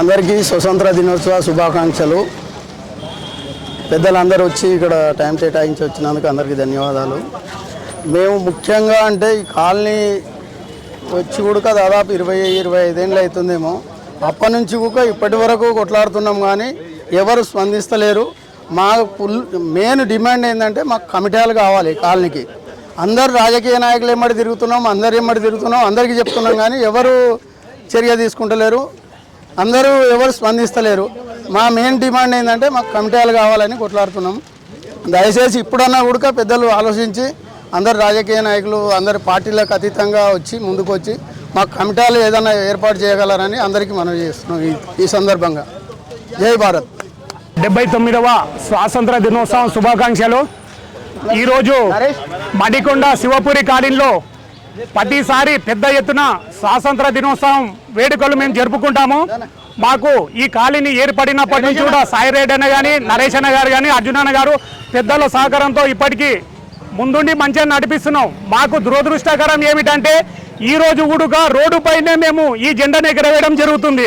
అందరికీ స్వతంత్ర దినోత్సవ శుభాకాంక్షలు. పెద్దలందరూ వచ్చి ఇక్కడ టైం కేటాయించి వచ్చినందుకు అందరికీ ధన్యవాదాలు. మేము ముఖ్యంగా అంటే ఈ కాలనీ వచ్చి కూడా దాదాపు ఇరవై ఇరవై ఐదేళ్ళు అవుతుందేమో అప్పటి నుంచి కూడా ఇప్పటి వరకు కొట్లాడుతున్నాం కానీ ఎవరు స్పందిస్తలేరు. మా ఫుల్ మెయిన్ డిమాండ్ ఏంటంటే మాకు కమిటీలు కావాలి కాలనీకి. అందరు రాజకీయ నాయకులు ఎమ్మడి తిరుగుతున్నాం అందరు ఎమ్మడి తిరుగుతున్నాం అందరికీ చెప్తున్నాం కానీ ఎవరు చర్య తీసుకుంటలేరు. అందరూ ఎవరు స్పందిస్తలేరు. మా మెయిన్ డిమాండ్ ఏంటంటే మాకు కమిటీలు కావాలని కొట్లాడుతున్నాం. దయచేసి ఇప్పుడన్నా కూడా పెద్దలు ఆలోచించి అందరు రాజకీయ నాయకులు అందరి పార్టీలకు అతీతంగా వచ్చి ముందుకు వచ్చి మాకు కమిటీలు ఏదైనా ఏర్పాటు చేయగలరని అందరికీ మనం చేస్తున్నాం ఈ ఈ సందర్భంగా. జై భారత్. డెబ్బై తొమ్మిదవ స్వాతంత్ర దినోత్సవం శుభాకాంక్షలు. ఈరోజు మడికొండ శివపురి కాలనీలో ప్రతిసారి పెద్ద ఎత్తున స్వాతంత్ర దినోత్సవం వేడుకలు మేము జరుపుకుంటాము. మాకు ఈ కాలనీ ఏర్పడినప్పటి నుంచి కూడా సాయిరెడ్డి అన్న కానీ నరేష్ అన్న గారు కానీ అర్జున్ అన్న గారు పెద్దల సహకారంతో ఇప్పటికీ ముందుండి మంచిగా నడిపిస్తున్నాం. మాకు దురదృష్టకరం ఏమిటంటే ఈ రోజు కూడా రోడ్డుపైనే మేము ఈ జెండాను ఎగరవేయడం జరుగుతుంది.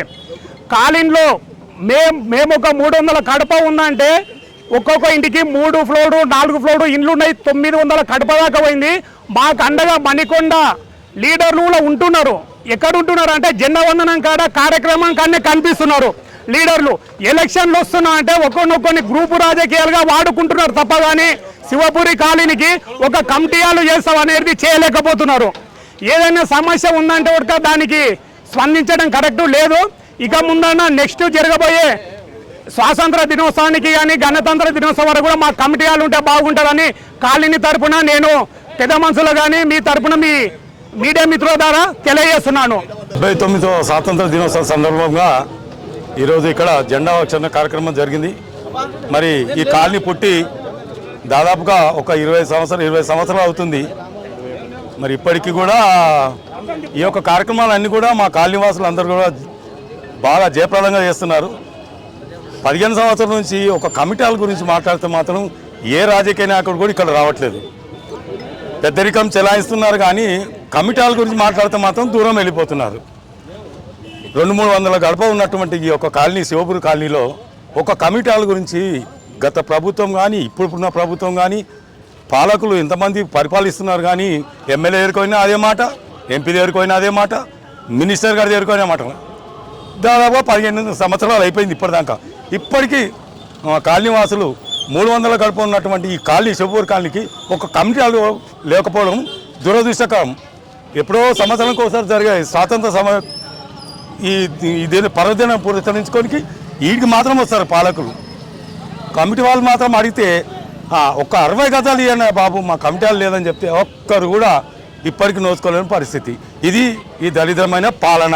కాలిన్లో మేము మేము ఒక మూడు వందల కడప ఉందంటే ఒక్కొక్క ఇంటికి మూడు ఫ్లోరు నాలుగు ఫ్లోరు ఇండ్లు ఉన్నాయి తొమ్మిది వందల కడప దాకా పోయింది. మాకు అండగా మణికొండ లీడర్లు కూడా ఉంటున్నారు. ఎక్కడ ఉంటున్నారు అంటే జెండా వందనం కాడ కార్యక్రమం కానీ కనిపిస్తున్నారు. లీడర్లు ఎలక్షన్లు వస్తున్నా అంటే ఒకరినొకరిని గ్రూపు రాజకీయాలుగా వాడుకుంటున్నారు తప్ప కానీ శివపురి కాలనీకి ఒక కమిటీయాలు చేస్తాం అనేది చేయలేకపోతున్నారు. ఏదైనా సమస్య ఉందంటే ఒక దానికి స్పందించడం కరెక్ట్ లేదు. ఇక ముందన్న నెక్స్ట్ జరగబోయే స్వాతంత్ర దినోత్సవానికి కానీ గణతంత్ర దినోత్సవం వరకు కూడా మా కమిటీలు ఉంటే బాగుంటుందని కాలనీ తరపున నేను పెద్ద మనుషులు కానీ మీ తరపున మీ మీడియా మిత్రుల ద్వారా తెలియజేస్తున్నాను. డెబ్బై తొమ్మిదవ స్వాతంత్ర దినోత్సవం సందర్భంగా ఈరోజు ఇక్కడ జెండా వక్షణ కార్యక్రమం జరిగింది. మరి ఈ కాలనీ పుట్టి దాదాపుగా ఒక ఇరవై సంవత్సరాలు ఇరవై సంవత్సరాలు అవుతుంది. మరి ఇప్పటికీ కూడా ఈ యొక్క కార్యక్రమాలన్నీ కూడా మా కాలనీ వాసులు అందరూ కూడా బాగా జయప్రదంగా చేస్తున్నారు. పదిహేను సంవత్సరాల నుంచి ఒక కమిటీల గురించి మాట్లాడితే మాత్రం ఏ రాజకీయ నాయకుడు కూడా ఇక్కడ రావట్లేదు. పెద్దరికం చెలాయిస్తున్నారు కానీ కమిటాల గురించి మాట్లాడితే మాత్రం దూరం వెళ్ళిపోతున్నారు. రెండు మూడు వందల గడప ఉన్నటువంటి ఈ యొక్క కాలనీ శివపురి కాలనీలో ఒక కమిటాల గురించి గత ప్రభుత్వం కానీ ఇప్పుడున్న ప్రభుత్వం కానీ పాలకులు ఎంతమంది పరిపాలిస్తున్నారు కానీ ఎమ్మెల్యే దగ్గరికోయినా అదే మాట ఎంపీ దగ్గరికోయినా అదే మాట మినిస్టర్ గారి దగ్గరికోయినా మాట దాదాపు పదిహేను సంవత్సరాలు అయిపోయింది ఇప్పటిదాకా. ఇప్పటికీ కాలనీవాసులు మూడు వందల గడప ఉన్నటువంటి ఈ కాలనీ శివపూర్ కాలనీకి ఒక కమిటీలు లేకపోవడం దురదృష్టకరం. ఎప్పుడో సంవత్సరానికి ఒకసారి జరిగే స్వాతంత్ర సమ ఈ ఇదే పర్వదినం పురస్కరించుకోనికి వీటికి మాత్రం వస్తారు పాలకులు. కమిటీ వాళ్ళు మాత్రం అడిగితే ఒక అరవై గజాలు ఇవ్వండి బాబు మా కమిటీలు లేదని చెప్తే ఒక్కరు కూడా ఇప్పటికి నోచుకోలేని పరిస్థితి. ఇది ఈ దరిద్రమైన పాలన.